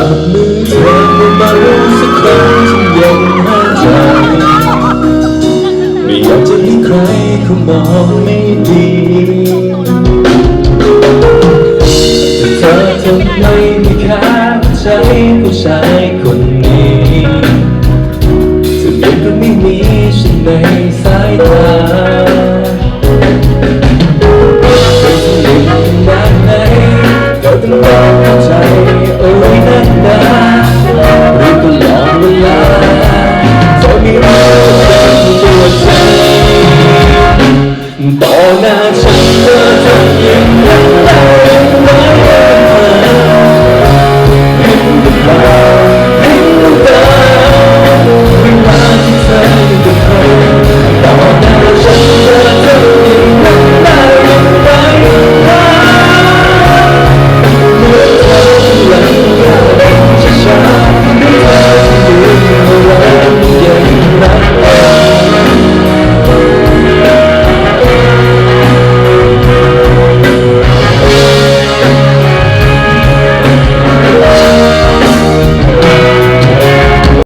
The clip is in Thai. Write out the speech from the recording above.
จับมือเธอเบาๆสักครั้งฉันยังหายใจไม่อยากจะให้ใครเขามองไม่ดีแต่เธอทำไมไม่แค่ใจผู้ชายคนนี้เธอยังก็ไม่มีฉันในสายตา ใจโอ้ยนั่นนะรู้ตลอดเวลาตอนนี้เราเป็นตัวใจต่อหน้าฉันเธอทำยังไง